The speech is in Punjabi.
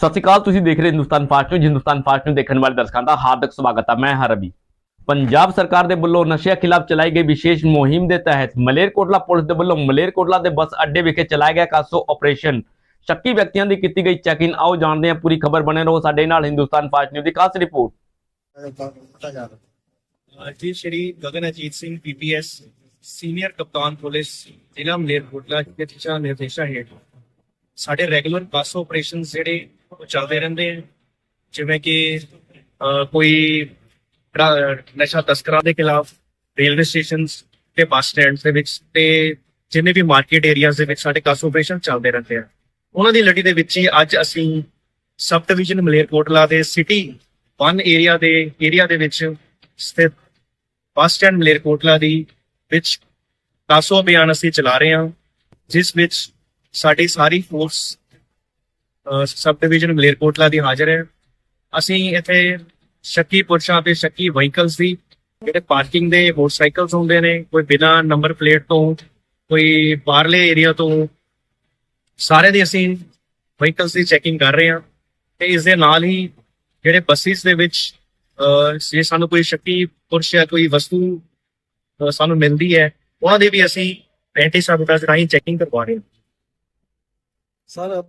ਸਤਿ ਸ਼੍ਰੀ ਅਕਾਲ, ਤੁਸੀਂ ਦੇਖ ਰਹੇ Hindustan fast news, Hindustan fast news ਦੇਖਣ ਵਾਲੇ ਦਰਸ਼ਕਾਂ ਦਾ ਹਾਰਦਿਕ ਸਵਾਗਤ ਹੈ ਮੈਂ ਹਾਂ ਰਵੀ। ਪੰਜਾਬ ਸਰਕਾਰ ਦੇ ਵੱਲੋਂ ਨਸ਼ਿਆਂ ਖਿਲਾਫ ਚਲਾਈ ਗਈ ਵਿਸ਼ੇਸ਼ ਮੁਹਿੰਮ ਦੇ ਤਹਿਤ ਮਲੇਰਕੋਟਲਾ ਪੁਲਿਸ ਦੇ ਵੱਲੋਂ ਮਲੇਰਕੋਟਲਾ ਦੇ ਬੱਸ ਅੱਡੇ ਵਿਖੇ ਚਲਾਇਆ ਗਿਆ ਕਾਸੋ ਆਪਰੇਸ਼ਨ। ਸ਼ੱਕੀ ਵਿਅਕਤੀਆਂ ਦੀ ਕੀਤੀ ਗਈ ਚੈਕਿੰਗ ਆਓ ਜਾਣਦੇ ਹਾਂ, ਪੂਰੀ ਖਬਰ ਬਣੇ ਰਹੋ ਸਾਡੇ ਨਾਲ ਹਿੰਦੁਸਤਾਨ ਫਾਸਟ ਨਿਊਜ਼ ਦੀ ਖਾਸ ਰਿਪੋਰਟ। ਜੀ ਸ਼੍ਰੀ ਗਗਨ ਅਜੀਤ ਸਿੰਘ, ਪੀਪੀਐਸ, ਸੀਨੀਅਰ ਕਪਤਾਨ ਪੁਲਿਸ, ਜ਼ਿਲ੍ਹਾ ਮਲੇਰਕੋਟਲਾ ਦੇ ਦਿਸ਼ਾ ਨਿਰਦੇਸ਼ਾਂ ਹੇਠ ਸਾਡੇ ਰੈਗੂਲਰ ਬੱਸ ਆਪਰੇਸ਼ਨ ਜਿਹੜੇ ਉਹ ਚੱਲਦੇ ਰਹਿੰਦੇ ਆ। ਜਿਵੇਂ ਕਿ ਕੋਈ ਨਸ਼ਾ ਤਸਕਰਾਂ ਦੇ ਖਿਲਾਫ ਰੇਲਵੇ ਸਟੇਸ਼ਨਸ ਤੇ ਬੱਸ ਸਟੈਂਡਸ ਦੇ ਵਿੱਚ ਤੇ ਜਿੰਨੇ ਵੀ ਮਾਰਕੀਟ ਏਰੀਆਜ਼ ਦੇ ਵਿੱਚ ਸਾਡੇ ਕਾਸ ਆਪਰੇਸ਼ਨ ਚੱਲਦੇ ਰਹਿੰਦੇ ਆ। ਉਹਨਾਂ ਦੀ ਲੜੀ ਦੇ ਵਿੱਚ ਹੀ ਅੱਜ ਅਸੀਂ ਸਬ ਡਿਵੀਜ਼ਨ ਮਲੇਰਕੋਟਲਾ ਦੇ ਸਿਟੀ 1 ਏਰੀਆ ਦੇ ਏਰੀਆ ਦੇ ਵਿੱਚ ਸਥਿਤ ਬੱਸ ਸਟੈਂਡ ਮਲੇਰਕੋਟਲਾ ਦੀ ਵਿੱਚ ਕਾਸੋ ਅਭਿਆਨ ਅਸੀਂ ਚਲਾ ਰਹੇ ਹਾਂ। ਜਿਸ ਵਿੱਚ ਸਾਡੀ ਸਾਰੀ ਫੋਰਸ ਸਬ ਡਿਵੀਜ਼ਨ ਮਲੇਰਕੋਟਲਾ ਦੀ ਹਾਜ਼ਰ ਹੈ। ਅਸੀਂ ਇੱਥੇ ਸ਼ੱਕੀ ਪੁਰਸ਼ਾਂ ਤੇ ਸ਼ੱਕੀ ਵਹੀਕਲਸ ਦੀ, ਜਿਹੜੇ ਪਾਰਕਿੰਗ ਦੇ ਮੋਟਰਸਾਈਕਲਸ ਹੁੰਦੇ ਨੇ, ਕੋਈ ਬਿਨਾ ਨੰਬਰ ਪਲੇਟ ਤੋਂ, ਕੋਈ ਬਾਹਰਲੇ ਏਰੀਆ ਤੋਂ ਸਾਰੇ ਦੀ ਅਸੀਂ ਵਹੀਕਲਸ ਦੀ ਚੈਕਿੰਗ ਕਰ ਰਹੇ ਹਾਂ। ਤੇ ਇਸ ਦੇ ਨਾਲ ਹੀ ਜਿਹੜੇ ਬੱਸਿਸ ਦੇ ਵਿੱਚ ਜੇ ਸਾਨੂੰ ਕੋਈ ਸ਼ੱਕੀ ਪੁਰਸ਼ ਜਾਂ ਕੋਈ ਵਸਤੂ ਸਾਨੂੰ ਮਿਲਦੀ ਹੈ ਉਹਨਾਂ ਦੀ ਵੀ ਅਸੀਂ ਐਂਟੀ ਸਾਬੋਟੇਜ ਰਾਹੀਂ ਚੈਕਿੰਗ ਕਰਵਾ ਰਹੇ ਹਾਂ। ਸਰ